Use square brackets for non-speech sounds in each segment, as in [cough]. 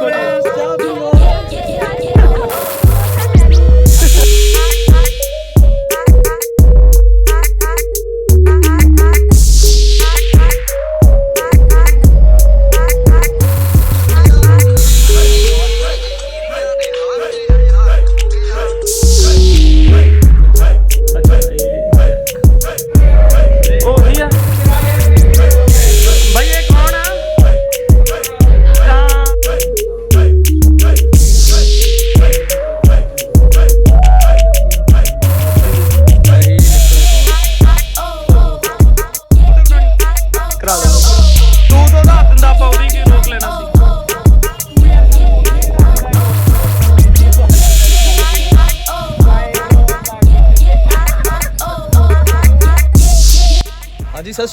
ਬੜਾ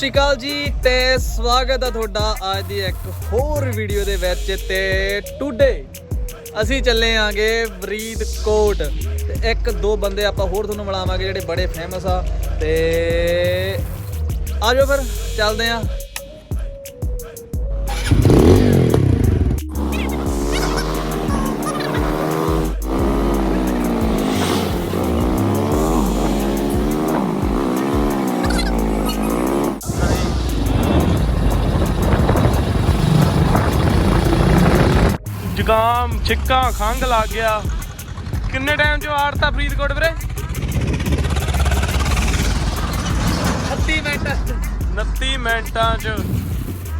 ਸ਼੍ਰੀ ਅਕਾਲ ਜੀ ਤੇ ਸਵਾਗਤ ਆ ਤੁਹਾਡਾ ਅੱਜ ਦੀ ਇੱਕ ਹੋਰ ਵੀਡੀਓ ਦੇ ਵਿੱਚ ਤੇ ਟੁਡੇ ਅਸੀਂ ਚੱਲੇ ਆਂਗੇ ਫਰੀਦਕੋਟ ਤੇ ਇੱਕ ਦੋ ਬੰਦੇ ਆਪਾਂ ਹੋਰ ਤੁਹਾਨੂੰ ਮਿਲਾਵਾਂਗੇ ਜਿਹੜੇ ਬੜੇ ਫੇਮਸ ਆ ਤੇ ਆਜੋ ਫਿਰ, ਚੱਲਦੇ ਆਂ। ਜ਼ੁਕਾਮ ਛਿੱਕਾਂ ਖੰਗ ਲੱਗ ਗਿਆ। ਕਿੰਨੇ ਟਾਈਮ ਚ ਆੜਤਾ ਫਰੀਦਕੋਟ ਵੀਰੇ? 30 ਮਿੰਟ 29 ਮਿੰਟਾਂ ਚ।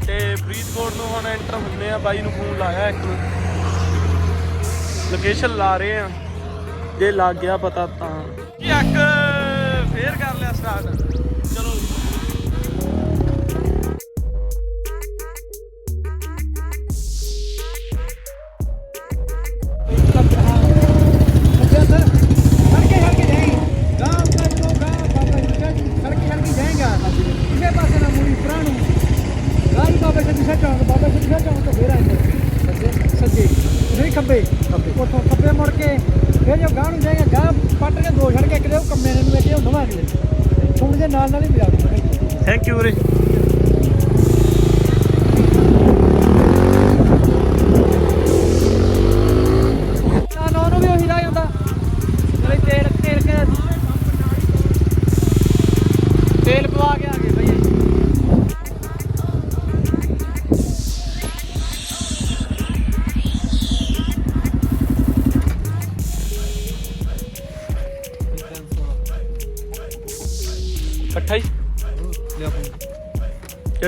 ਤੇ ਫਰੀਦਕੋਟ ਨੂੰ ਹੁਣ ਐਂਟਰ ਹੁੰਦੇ ਆ ਬਾਈ ਨੂੰ ਫੋਨ ਲਾਇਆ ਇੱਕ ਨੂੰ। ਲੋਕੇਸ਼ਨ ਲਾ ਰਹੇ ਆ। ਜੇ ਲੱਗ ਗਿਆ ਪਤਾ ਤਾਂ। ਇੱਕ ਫੇਰ ਕਰ ਲਿਆ ਸਟਾਰਟ ਚਲੋ।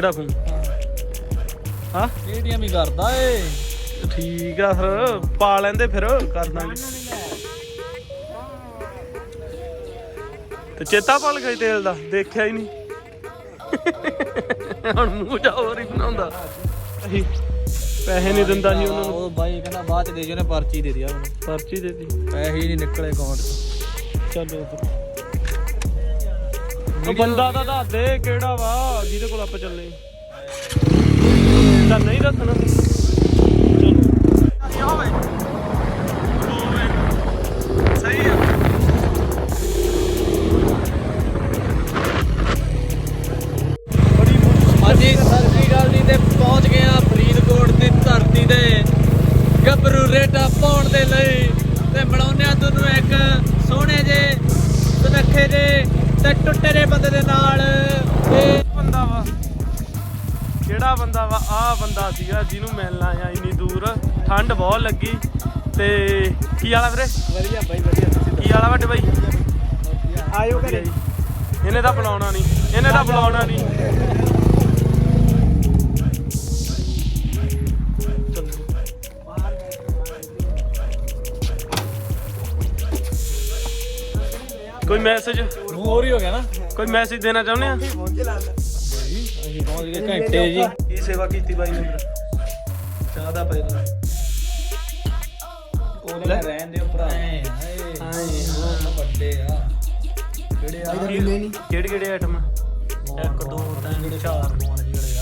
ਕਿਹੜਾ ਫੋਨ ਹਾਂ? ਏਟੀਐਮ ਹੀ ਕਰਦਾ ਏ? ਠੀਕ ਆ ਫਿਰ ਪਾ ਲੈਂਦੇ ਫਿਰ ਕਰ ਦਾਂਗੇ। ਤੇ ਚੇਤਾ ਭੁੱਲ ਗਿਆ ਈ ਤੇਲ ਦਾ ਦੇਖਿਆ ਹੀ ਨਹੀਂ। ਹੁਣ ਮੂੰਹ ਜਾ ਹੋਰ ਹੀ ਬਣਾਉਂਦਾ। ਪੈਸੇ ਨਹੀਂ ਦਿੰਦਾ ਸੀ ਉਹਨਾਂ ਨੂੰ। ਉਹ ਬਾਈ ਕਹਿੰਦਾ ਬਾਅਦ ਚ ਦੇ ਜੋ ਨੇ ਪਰਚੀ ਦੇ ਦਿਆ ਉਹਨੂੰ। ਪਰਚੀ ਦੇ ਦਿੱਤੀ। ਪੈਸੇ ਹੀ ਨਹੀਂ ਨਿਕਲੇ ਅਕਾਊਂਟ ਚਲੋ ਫਿਰ ਉਹ ਬੰਦਾ ਤਾਂ ਦੱਸ ਦੇ ਕਿਹੜਾ ਵਾ, ਜਿਹਦੇ ਕੋਲ ਆਪਾਂ ਚੱਲੇ। ਤਾਂ ਨਹੀਂ ਦੱਸਣਾ। ਹਾਂਜੀ, ਸਤਿ ਸ੍ਰੀ ਅਕਾਲ ਜੀ ਤੇ ਪਹੁੰਚ ਗਏ ਆ ਫਰੀਦਕੋਟ ਦੀ ਧਰਤੀ ਤੇ। ਗੱਭਰੂ ਰੇਟਾ ਪਾਉਣ ਦੇ ਲਈ ਤੇ ਬਣਾਉਂਦੇ ਆ ਤੁਹਾਨੂੰ ਇੱਕ ਸੋਹਣੇ ਜੇ ਸੁਨੱਖੇ ਜੇ ਤੇ ਟੁੱਟੇ ਜੇ ਬੰਦੇ ਦੇ ਨਾਲ। ਤੇ ਬੰਦਾ ਵਾ। ਕਿਹੜਾ ਬੰਦਾ ਵਾ? ਆ ਬੰਦਾ ਸੀਗਾ ਜਿਹਨੂੰ ਮਿਲਣਾ ਆ ਇੰਨੀ ਦੂਰ। ਠੰਡ ਬਹੁਤ ਲੱਗੀ। ਤੇ ਕੀ ਵਾਲਾ ਵੀਰੇ? ਵਧੀਆ ਬਾਈ ਵਧੀਆ। ਕੀ ਵਾਲਾ ਵੱਡੇ ਬਾਈ? ਆਇਓ ਜੀ। ਇਹਨੇ ਤਾਂ ਬੁਲਾਉਣਾ ਨਹੀਂ। ਇਹਨੇ ਤਾਂ ਬੁਲਾਉਣਾ ਨਹੀਂ। ਕੋਈ ਮੈਸੇਜ ਹੋਰ ਹੀ ਹੋ ਗਿਆ ਨਾ। ਕੋਈ ਮੈਸੇਜ ਦੇਣਾ ਚਾਹੁੰਦੇ ਆ? ਅਸੀਂ ਪਹੁੰਚ ਗਏ ਘੰਟੇ ਜੀ। ਕੀ ਸੇਵਾ ਕੀਤੀ ਬਾਈ ਨੇ? ਫਿਰ ਚਾਹ ਦਾ ਪਹਿਲਾਂ ਉਹਨੇ ਰਹਿਣ ਦਿਓ ਭਰਾ। ਹਾਏ ਹਾਏ ਵੱਡੇ ਆ। ਕਿਹੜੇ ਆ? ਕਿਹੜੇ ਕਿਹੜੇ ਆਈਟਮ ਇੱਕ ਦੋ ਤਿੰਨ ਚਾਰ ਜਿਹੜੇ ਆ।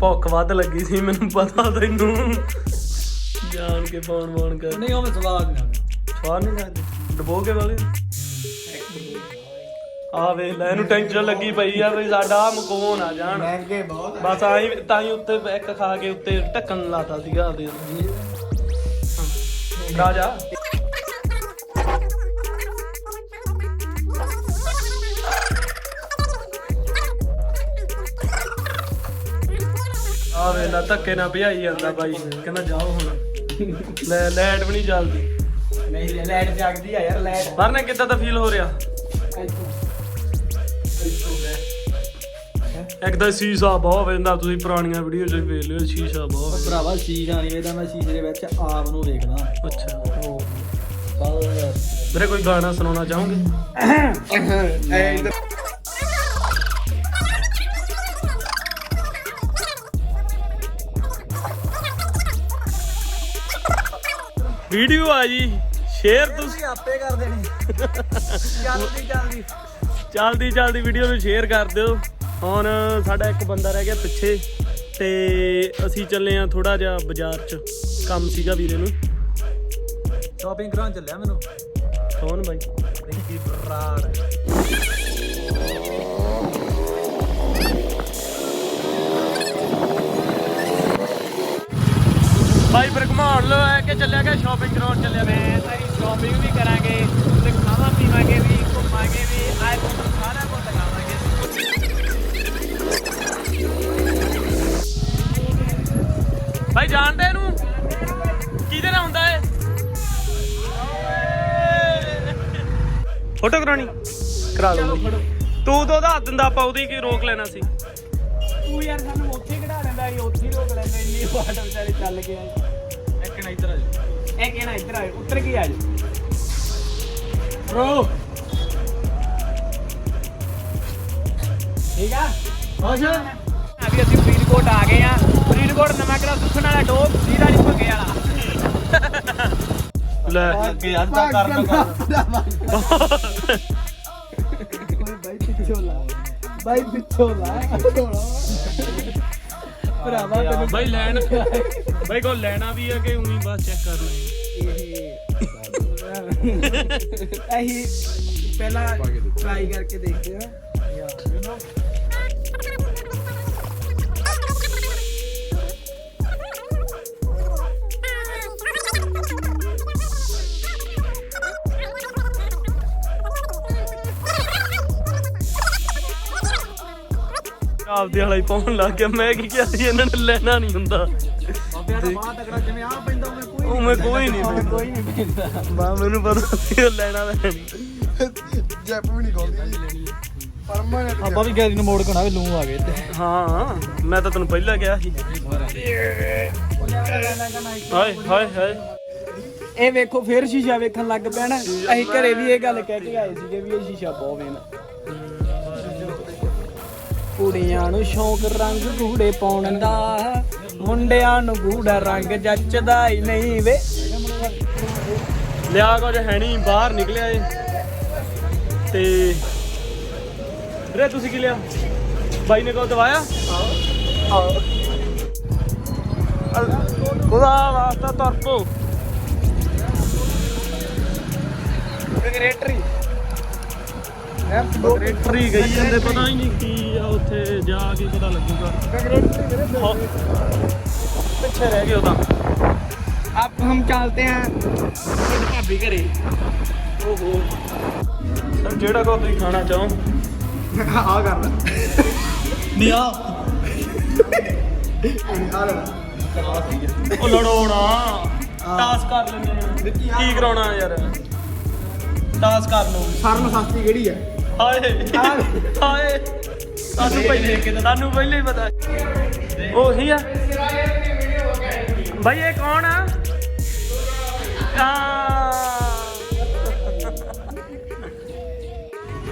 ਭੁੱਖ ਵੱਧ ਲੱਗੀ ਸੀ ਮੈਨੂੰ ਪਤਾ ਤੈਨੂੰ। ਜਾਣ ਕੇ ਫੋਨ ਫੋਨ ਕਰ। ਨਹੀਂ ਉਹ ਮੈਂ ਸਵਾਦ ਨਹੀਂ ਆਉਂਦਾ ਸਵਾਦ ਨਹੀਂ ਲੱਗਦੇ ਡਬੋ ਕੇ ਵਾਲੇ ਆ ਵੇਖ ਲੈ ਇਹਨੂੰ ਟੈਨਸ਼ਨ ਲੱਗੀ ਪਈ ਆ ਵੀ ਸਾਡਾ ਆਹ ਮਕੋ ਨਾ ਜਾਣ। ਮਹਿੰਗੇ ਬਹੁਤ ਬਸ ਆਈ ਤਾਂ ਹੀ ਉੱਤੇ ਇੱਕ ਖਾ ਕੇ ਉੱਤੇ ਢੱਕਣ ਲਾਤਾ ਸੀਗਾ ਆਪਦੇ। ਰਾਜਾ। ਆ ਵੇਲਾ ਧੱਕੇ ਨਾਲ ਭਜਾਈ ਜਾਂਦਾ ਬਾਈ। ਕਹਿੰਦਾ ਜਾਓ ਹੁਣ। ਲੈ ਲਾਈਟ ਵੀ ਨਹੀਂ ਚੱਲਦੀ। ਨਹੀਂ ਲਾਈਟ ਜਗਦੀ ਆ ਯਾਰ ਲਾਈਟ। ਮਰਨੇ ਕਿੱਦਾਂ ਦਾ ਫੀਲ ਹੋ ਰਿਹਾ? ਇੱਕ ਤਾਂ ਸ਼ੀਸ਼ਾ ਬਹੁਤ ਵੇਂਦਾ ਤੁਸੀਂ ਪੁਰਾਣੀਆਂ ਵੀਡੀਓ 'ਚ ਵੇਖ ਲਿਓ ਸ਼ੀਸ਼ਾ ਬਹੁਤ ਭਰਾਵਾ ਸ਼ੀਸ਼ਾ ਨਹੀਂ ਵੇਦਾ ਮੈਂ ਸ਼ੀਸ਼ੇ ਦੇ ਵਿੱਚ ਆਪ ਨੂੰ ਵੇਖਦਾ। ਅੱਛਾ। ਉਹ ਮੇਰੇ ਕੋਈ ਗਾਣਾ ਸੁਣਾਉਣਾ ਚਾਹੋਗੇ? [laughs] ਵੀਡੀਓ ਆ ਜੀ। ਸ਼ੇਅਰ ਤੁਸੀਂ ਤੁਸੀਂ ਆਪੇ ਕਰ ਦੇਣੀ। ਚੱਲਦੀ ਚੱਲਦੀ। ਚਲਦੀ ਚਲਦੀ ਵੀਡੀਓ ਨੂੰ ਸ਼ੇਅਰ ਕਰ ਦਿਓ। ਹੁਣ ਸਾਡਾ ਇੱਕ ਬੰਦਾ ਰਹਿ ਗਿਆ ਪਿੱਛੇ ਤੇ ਅਸੀਂ ਚੱਲੇ ਆ ਥੋੜਾ ਜਿਹਾ ਬਾਜ਼ਾਰ 'ਚ। ਕੰਮ ਸੀਗਾ ਵੀਰੇ ਨੂੰ। ਸ਼ਾਪਿੰਗ ਕਰਾਉਣ ਚੱਲਿਆ ਮੈਨੂੰ। ਕੌਣ ਬਾਈ? ਰਿੱਕੀ ਬਰਾੜ ਬਾਈ ਫਿਰ ਘਮਾਉਣ ਲੋ ਆ ਕੇ ਚੱਲਿਆ ਗਿਆ ਸ਼ਾਪਿੰਗ ਕਰਾਉਣ ਚੱਲਿਆ ਮੈਂ। ਸ਼ਾਪਿੰਗ ਵੀ ਕਰਾਂਗੇ ਤੇ ਖਾਵਾ ਪੀਵਾਂਗੇ ਵੀ ਘੁੰਮਾਂਗੇ ਵੀ ਆਏ ਤੁਹਾਨੂੰ ਸਾਰਾ ਕੁਝ ਦਿਖਾਵਾਂਗੇ ਬਾਈ ਜਾਣਦੇ ਇਹਨੂੰ? ਕਿਹਦੇ ਨਾਲ ਹੁੰਦਾ ਏ ਫੋਟੋ ਕਰਾਉਣੀ? ਕਰਾ ਲਓ ਤੂੰ ਤਾਂ ਉਹਦਾ ਹੱਥ ਦਿੰਦਾ ਆਪਾਂ ਉਹਦੀ ਕੀ ਰੋਕ ਲੈਣਾ ਸੀ? ਤੂੰ ਯਾਰ ਸਾਨੂੰ ਉੱਥੇ ਕਢਾ ਲੈਂਦਾ ਸੀ ਉੱਥੇ ਰੋਕ ਲੈਂਦੇ ਇੰਨੀ ਵਾਟ ਵਿਚਾਰੇ ਚੱਲ ਕੇ ਆਏ। ਇੱਕ ਨਾ ਇੱਧਰ ਆ ਜਾ। ਇਹ ਕਿਹੜਾ ਇੱਧਰ ਆਏ ਉੱਤਰ ਕੀ ਆ ਜਾ ਬ్రో ਠੀਕ ਆ ਹੋਸ਼ ਅਭੀ ਅਸੀਂ ਫਰੀਦਕੋਟ ਆ ਗਏ ਆ ਫਰੀਦਕੋਟ ਨਵਾਂ ਕਿਹੜਾ ਸੁਖਣ ਵਾਲਾ ਟੋਪ ਸੀਧਾ ਨਹੀਂ ਭੱਗੇ ਵਾਲਾ ਲੈ ਅੱਗੇ ਅੱਜ ਤਾਂ ਕਰਨ ਬਾਈ ਪਿੱਛੋਂ ਲਾ ਬਾਈ ਪਿੱਛੋਂ ਲਾ ਭਰਾਵਾ ਤੈਨੂੰ ਬਾਈ ਲੈਣ ਬਾਈ ਕੋ ਲੈਣਾ ਵੀ ਹੈ ਕਿ ਉਹੀ ਬਸ ਚੈੱਕ ਕਰਨਾ ਹੈ ਇਹੀ ਪਹਿਲਾਂ ਟਰਾਈ ਕਰਕੇ ਦੇਖਦੇ ਆ। ਆਪਦੇ ਵਾਲਾ ਹੀ ਪਾਉਣ ਲੱਗ ਗਿਆ। ਮੈਂ ਕੀ ਕਿਹਾ ਸੀ ਇਹਨਾਂ ਨੇ ਲੈਣਾ ਨਹੀਂ ਹੁੰਦਾ। ਉਹ ਮੈਂ ਕੋਈ ਨਹੀਂ ਕੋਈ ਨਹੀਂ ਪੈਂਦਾ। ਬਾ ਮੈਨੂੰ ਪਤਾ ਸੀ ਉਹ ਲੈਣਾ ਨਹੀਂ। ਜੈਪ ਵੀ ਨਹੀਂ ਖੋਲਦੀ। ਪਰਮਾਨੈਂਟ ਆਪਾਂ ਵੀ ਗੈਰੀ ਨੂੰ ਮੋੜ ਕਣਾ ਵੀ ਲੂ ਆ ਗਏ ਤੇ ਹਾਂ ਮੈਂ ਤਾਂ ਤੈਨੂੰ ਪਹਿਲਾਂ ਕਿਹਾ ਸੀ। ਹਾਏ ਹਾਏ ਹਾਏ। ਇਹ ਵੇਖੋ ਫੇਰ ਸ਼ੀਸ਼ਾ ਵੇਖਣ ਲੱਗ ਨਾ ਅਸੀਂ ਘਰੇ ਵੀ ਇਹ ਗੱਲ ਕਹਿ ਕੇ ਆਏ ਸੀਗੇ ਵੀ ਇਹ ਸ਼ੀਸ਼ਾ ਬਹੁਤ ਵੇਨਾ ਕੁੜੀਆਂ ਨੂੰ ਸ਼ੌਂਕ ਰੰਗ ਗੂੜੇ ਪਾਉਣ ਦਾ। ਮੁੰਡਿਆਂ ਨੂੰ ਗੂੜਾ ਰੰਗ ਜੱਚਦਾ ਹੀ ਨਹੀਂ ਵੇ। ਲਿਆ ਕੁਝ ਹੈ ਨਹੀਂ ਬਾਹਰ ਨਿਕਲਿਆ ਏ। ਤੇ ਵੀਰੇ ਤੁਸੀਂ ਕੀ ਲਿਆ? ਬਾਈ ਨੇ ਕੋ ਦਵਾਇਆ? ਉਹਦਾ ਵਾਸਤਾ ਤਰਪੋ। ਰੈਗਰੇਟਰੀ ਟਰੀ ਗਈ ਜਾਂਦੇ ਪਤਾ ਹੀ ਨਹੀਂ ਕੀ ਆ ਉੱਥੇ ਜਾ ਕੇ ਪਤਾ ਲੱਗੂਗਾ ਹਾਂ। ਪਿੱਛੇ ਰਹਿ ਗਏ ਉਹ ਤਾਂ अब हम चलते हैं भाभी घरे ਓਹੋ ਸਰ ਜਿਹੜਾ ਕੋ ਤੁਸੀਂ ਖਾਣਾ ਚਾਹੋ ਆ ਕਰ ਲੈ ਨਹੀਂ ਆ ਆ ਲੈ ਉਹ ਲੜੋਣਾ ਟਾਸ ਕਰ ਲੈਂਦੇ ਆ ਕੀ ਕਰਾਉਣਾ ਯਾਰ ਟਾਸ ਕਰ ਲਓ ਸਾਰਿਆਂ ਨੂੰ ਸਸਤੀ ਕਿਹੜੀ ਹੈ ਹਾਏ ਹਾਏ ਸਾਨੂੰ ਪਹਿਲੇ ਸਾਨੂੰ ਪਹਿਲੇ ਹੀ ਪਤਾ। ਉਹੀ ਆ। ਭਾਈ ਇਹ ਕੌਣ ਆ?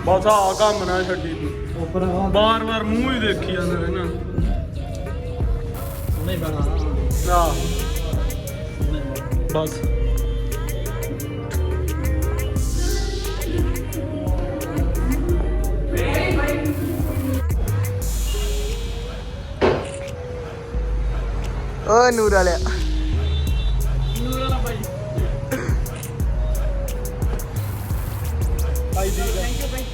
ਬਸ ਆ ਕੰਮ ਨਾ ਛੱਡੀ ਤੂੰ। ਬਾਰ ਬਾਰ ਮੂੰਹ ਹੀ ਦੇਖੀ ਜਾਂਦਾ ਰਹਿਣਾ। ਨਹੀਂ ਬਣਾ ਆ ਬਸ। ਓ ਨੂਰ ਵਾਲਿਆ। ਭਾਈ ਦੀ ਭਾਈ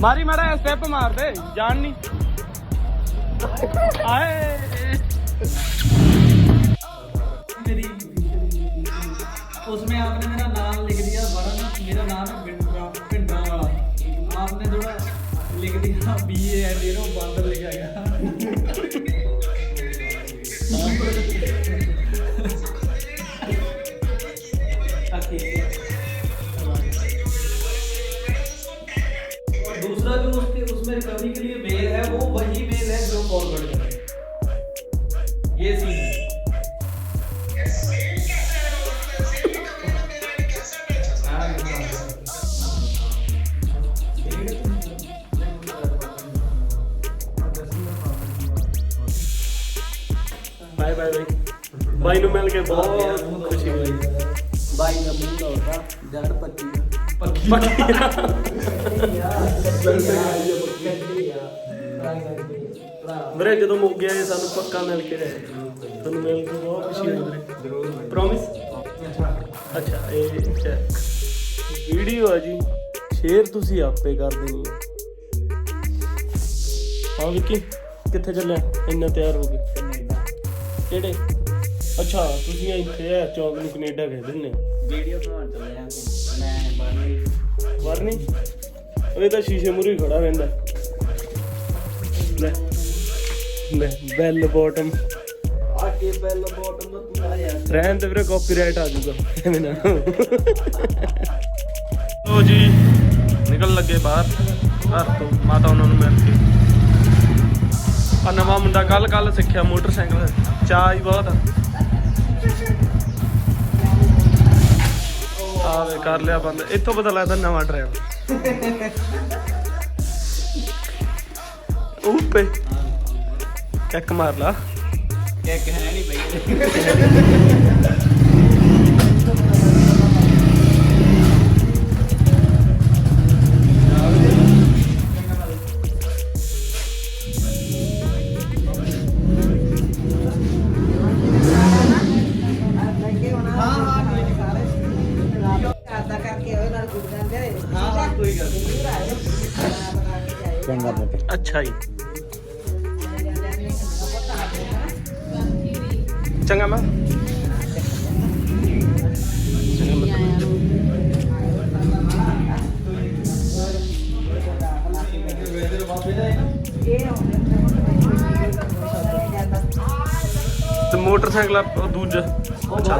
ਮਾਰੀ ਮਾਰਾ ਸਟੈਪ ਮਾਰ ਦੇ ਜਾਣ ਨਹੀਂ ਆਏ। ਆਪਣੇ ਮੇਰਾ ਨਾਮ ਲਿਖ ਦਿਆ ਵਰਨ ਮੇਰਾ ਨਾਮ ਪਿੰਡਰਾ ਪਿੰਡਰਾ ਵਾਲਾ ਆਪ ਨੇ ਥੋੜਾ ਲਿਖ ਦਿਆ ਬੀ ਐਂਡ ਯੂ ਬੰਦ ਬਾਏ ਬਾਏ ਬਾਈ ਬਾਈ ਨੂੰ ਮਿਲ ਕੇ ਬਹੁਤ ਖੁਸ਼ੀ ਹੋਈ। ਬਾਈ ਦਾ ਮੂੰਹ ਲਾਉਂਦਾ ਜੜ ਪੱਤੀ ਪੱਕੀ। ਵੀਰੇ ਜਦੋਂ ਮੁੱਕ ਗਿਆ ਇਹ ਸਾਨੂੰ ਪੱਕਾ ਮਿਲ ਕੇ ਰਹੇ ਤੁਹਾਨੂੰ ਮਿਲ ਕੇ ਬਹੁਤ ਖੁਸ਼ੀ ਹੋਈ ਵੀਰੇ। ਜ਼ਰੂਰ ਪ੍ਰੋਮਿਸ ਅੱਛਾ ਇਹ ਚੈੱਕ ਵੀਡੀਓ ਆ ਜੀ। ਸ਼ੇਅਰ ਤੁਸੀਂ ਆਪੇ ਕਰ ਦੇਣੀ ਹੈ ਹਾਂ ਵਿੱਕੀ ਕਿੱਥੇ ਚੱਲਿਆ? ਇੰਨਾ ਤਿਆਰ ਹੋ ਕੇ। ਕਿਹੜੇ? ਅੱਛਾ ਤੁਸੀਂ ਇੱਥੇ ਆ ਚੌਂਕ ਨੂੰ ਕੈਨੇਡਾ ਕਹਿ ਦਿੰਦੇ ਵੀਡੀਓ ਬਣਾਉਣ ਚੱਲੇ ਆ ਮੈਂ ਬਾਨੀ ਵਰਨੀ ਉਹ ਤਾਂ ਸ਼ੀਸ਼ੇ ਮੂਰੇ ਖੜਾ ਰਹਿੰਦਾ। ਲੈ ਲੈ ਬੈਲ ਬਾਟਮ ਆ ਕੇ ਬੈਲ ਬਾਟਮ ਨੂੰ ਤੂੰ ਆ। ਯਾਰ ਰਹਿਣ ਤੇ ਵੀਰੇ ਕਾਪੀਰਾਈਟ ਆ ਜਾਊਗਾ। ਐਵੇਂ ਨਾ। ਲੋ ਜੀ ਨਿਕਲ ਲੱਗੇ ਬਾਹਰ। ਘਰ ਤੋਂ ਮਾਤਾ ਉਹਨਾਂ ਨੂੰ ਮਿਲ ਕੇ। ਆ ਨਵਾਂ ਮੁੰਡਾ ਕੱਲ ਕੱਲ ਸਿੱਖਿਆ ਮੋਟਰਸਾਈਕਲ। ਚਾਹ ਹੀ ਬਹੁਤ। ਆ ਵੇ, ਕਰ ਲਿਆ ਬੰਦ। ਇੱਥੋਂ ਪਤਾ ਲੱਗਦਾ ਨਵਾਂ ਡਰਾਈਵਰ ਉੱਪੇ। ਚੱਕ ਮਾਰ ਲਾ। ਕਿੱਕ ਹੈ ਨਹੀਂ ਬਈ। ਅੱਛਾ ਜੀ। ਚੰਗਾ ਮੈਂ। ਚੰਗਾ ਮੈਂ ਤੇ ਮੋਟਰਸਾਈਕਲ ਆ ਉਹ ਦੂਜਾ। ਅੱਛਾ।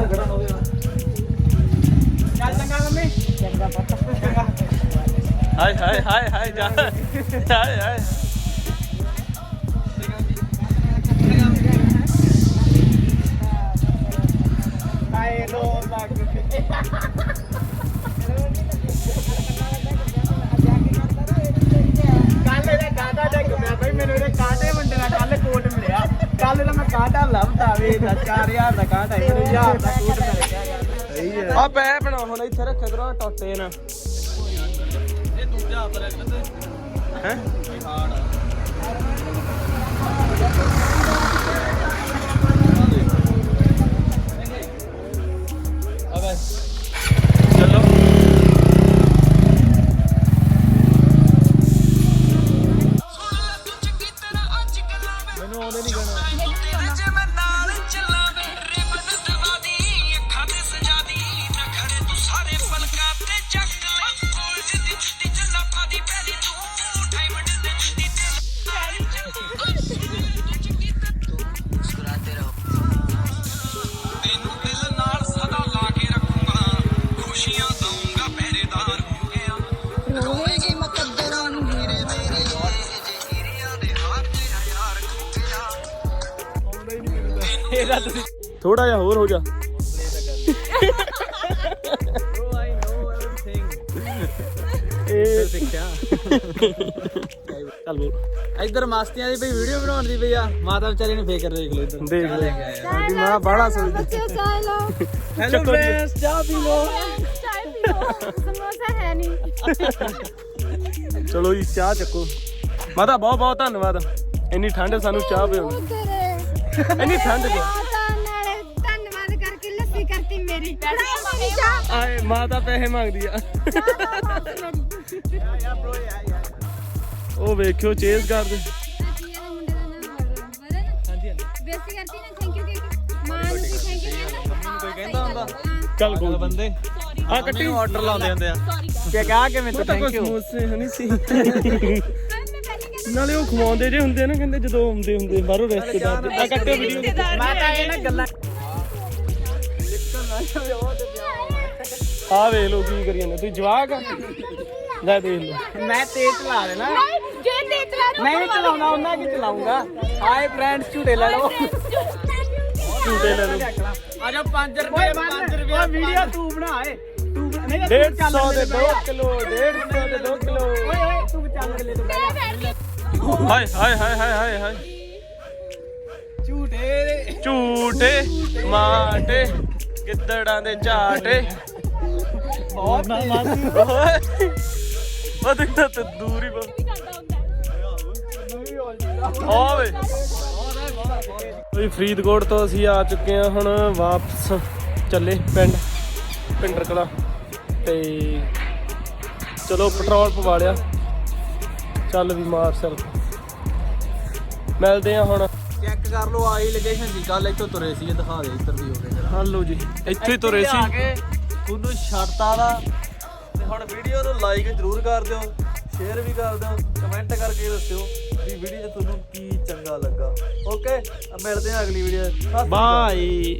ਹਾਏ ਹਾਏ ਹਾਏ ਹਾਏ ਜਾ ਹਾਏ ਹਾਏ ਕੱਲ ਇਹਦਾ ਕਾਟਾ ਡਿੱਗ ਪਿਆ ਬਈ ਮੈਨੂੰ ਇਹਦੇ ਕਾਟੇ ਦਾ ਕੱਲ ਕੋਟ ਮਿਲਿਆ। ਕੱਲ ਇਹਦਾ ਮੈਂ ਕਾਟਾ ਲੱਭਦਾ ਵੇ 4000 ਦਾ ਕਾਟਾ ਹੈ ਮੈਨੂੰ 1000 ਦਾ ਕੋਟ ਮਿਲ ਗਿਆ। ਯਾਰ ਸਹੀ ਹੈ। ਆ ਪੈ ਬਣਾ ਹੁਣ ਇੱਥੇ ਰੱਖਿਆ ਕਰੋ ਟੋਟੇ ਨਾ। ਇਹ ਥੋੜਾ ਜਿਹਾ ਹੋਰ ਹੋ ਜਾ। bro, ਮਾਸਤੀਆਂ ਦੀ ਭਈ ਵੀਡੀਓ ਬਣਾਉਣ ਦੀ ਭਈ ਆ। ਮਾਤਾ ਵਿਚਾਰੀ ਨੇ ਫੇਰ ਕਰ ਦੇਖ ਲੋ ਦੇਖ ਲੈ ਉਹਦੀ ਮਾਂ ਬਾੜਾ ਸੋਚਦੀ ਹੈਲੋ ਫਰੈਂਡਸ ਚਾਹ ਪੀ ਲੋ ਸਮੋਸਾ ਹੈ ਨਹੀਂ। ਚਲੋ ਜੀ ਚਾਹ ਚੱਕੋ। ਮਾਤਾ ਬਹੁਤ ਬਹੁਤ ਧੰਨਵਾਦ। ਇੰਨੀ ਠੰਡ ਸਾਨੂੰ ਚਾਹ ਪਿਓ। ਇੰਨੀ ਠੰਡ 'ਚ। ਆਏ ਮਾਤਾ ਪੈਸੇ ਮੰਗਦੀ ਆ। ਉਹ ਵੇਖਿਓ ਚੇਸ ਕਰਦੇ। ਬੇਸੀ ਕਰਤੀ ਨਾ ਥੈਂਕ ਯੂ ਮਾਂ ਨੂੰ ਵੀ ਥੈਂਕ ਯੂ ਕੋਈ ਕਹਿੰਦਾ ਹੁੰਦਾ? ਚੱਲ ਗੋ ਬੰਦੇ। ਆ ਕੱਟੀ। ਆਰਡਰ ਲਾਉਂਦੇ ਹੁੰਦੇ ਆ। ਕਿ ਕਹਾ ਕਿ ਮੈਂ ਉਹ ਤਾਂ ਕੋਈ ਸਮੋਸੇ ਹਨੀ ਸੀ। ਮੈਂ ਪਹਿਲੀ ਕਹਿੰਦਾ ਨਾਲੇ ਉਹ ਖਵਾਉਂਦੇ ਜੇ ਹੁੰਦੇ ਨਾ ਕਹਿੰਦੇ ਜਦੋਂ ਆਉਂਦੇ ਹੁੰਦੇ ਬਾਹਰੋਂ ਰਿਸ਼ਤੇਦਾਰ ਆ ਕੱਟਿਓ ਵੀਡੀਓ ਮੈਂ ਤਾਂ ਇਹ ਨਾ ਗੱਲਾਂ ਆ ਵੇਖ ਲੋ ਕੀ ਕਰੀ ਜਾਂਦੇ ਤੁਸੀਂ ਜਵਾਕ ਆ? ਲੈ ਦੇਖ ਲੋ ਮੈਂ ਤੇਜ਼ ਚਲਾ ਦੇਣਾ ਜੇ ਤੇ ਚਲਾ ਨਹੀਂ ਚਲਾਉਣਾ ਉਹਨਾਂ ਕੀ ਚਲਾਉਂਗਾ ਹਾਏ ਫਰੈਂਡਸ ਝੂਟੇ ਲੈ ਲਓ। ਝੂਟੇ ਲੈ ਲੋ ਆ ਜਾ 5 ਰੁਪਏ 5 ਰੁਪਏ ਵੀਡੀਓ ਤੂੰ ਬਣਾ ਏ। ਤੂੰ ਬਣਾ- ਨਹੀਂ ਤੂੰ 150 ਦੇ 2 ਓਏ ਕਿਲੋ 150 ਦੇ 2 ਕਿਲੋ। ਓਏ ਤੂੰ ਚੱਲ ਕੇ ਲੈ ਤੂੰ ਮੈਂ ਕੇ ਹਾਏ ਹਾਏ ਹਾਏ ਹਾਏ ਹਾਏ ਹਾਏ। ਝੂਟੇ ਝੂਟੇ ਮਾਟੇ ਗਿੱਦੜਾਂ ਦੇ ਝਾਟੇ। ਬਹੁਤ ਓਏ ਉਹ ਦੇਖ ਤਾਂ ਦੂਰ ਹੀ ਬਹੁਤ ਓਏ ਓਏ ਫਰੀਦਕੋਟ ਤੋਂ ਅਸੀਂ ਆ ਚੁੱਕੇ ਹਾਂ ਹੁਣ ਵਾਪਸ ਚੱਲੇ ਪਿੰਡ ਪਿੰਡਰ ਕਲਾ ਤੇ ਚਲੋ ਪੈਟਰੋਲ ਪਵਾ ਲਿਆ। ਚੱਲ ਵੀ ਮਾਰ ਸਰ ਮਿਲਦੇ ਆ ਹੁਣ। ਚੈੱਕ ਕਰ ਲਓ ਆਈ ਲੋਕੇਸ਼ਨ ਸੀ। ਕੱਲ ਇੱਥੋਂ ਤੁਰੇ ਸੀ ਇਹ ਦਿਖਾ ਦੇ ਇੱਧਰ ਦੀ ਹੋ ਕੇ ਜਰਾ। ਹਲੋ ਜੀ ਇੱਥੇ ਹੀ ਤੁਰੇ ਆ ਸੀ ਕੇ ਤੁਹਾਨੂੰ ਛੱਡਤਾ ਵਾ ਤੇ ਹੁਣ ਵੀਡੀਓ ਨੂੰ ਲਾਈਕ ਜ਼ਰੂਰ ਕਰ ਦਿਓ ਸ਼ੇਅਰ ਵੀ ਕਰ ਦਿਓ ਕਮੈਂਟ ਕਰਕੇ ਦੱਸਿਓ ਵੀ ਵੀਡੀਓ 'ਚ ਤੁਹਾਨੂੰ ਕੀ ਚੰਗਾ ਲੱਗਾ। ਓਕੇ ਮਿਲਦੇ ਹਾਂ ਅਗਲੀ ਵੀਡੀਓ ਬਾਏ